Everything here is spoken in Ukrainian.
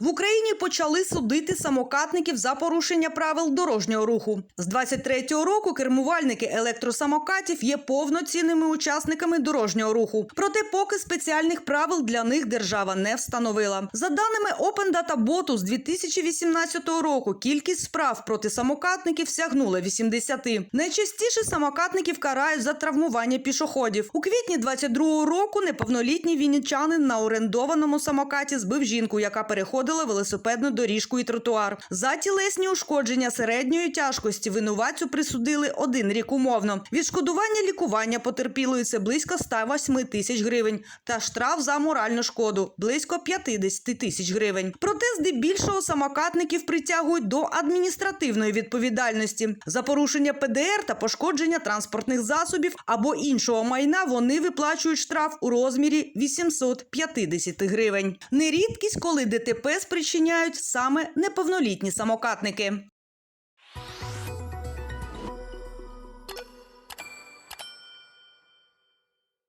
В Україні почали судити самокатників за порушення правил дорожнього руху. З 23-го року кермувальники електросамокатів є повноцінними учасниками дорожнього руху. Проте поки спеціальних правил для них держава не встановила. За даними Open Data Bot, з 2018 року кількість справ проти самокатників сягнула 80. Найчастіше самокатників карають за травмування пішоходів. У квітні 22-го року неповнолітній вінничанин на орендованому самокаті збив жінку, яка переходила велосипедну доріжку і тротуар. За тілесні ушкодження середньої тяжкості винуватцю присудили один рік умовно. Відшкодування лікування потерпілої це близько 108 тисяч гривень та штраф за моральну шкоду близько 50 тисяч гривень. Проте здебільшого самокатників притягують до адміністративної відповідальності за порушення ПДР та пошкодження транспортних засобів або іншого майна. Вони виплачують штраф у розмірі 850 гривень. Не рідкість, коли ДТП спричиняють саме неповнолітні самокатники.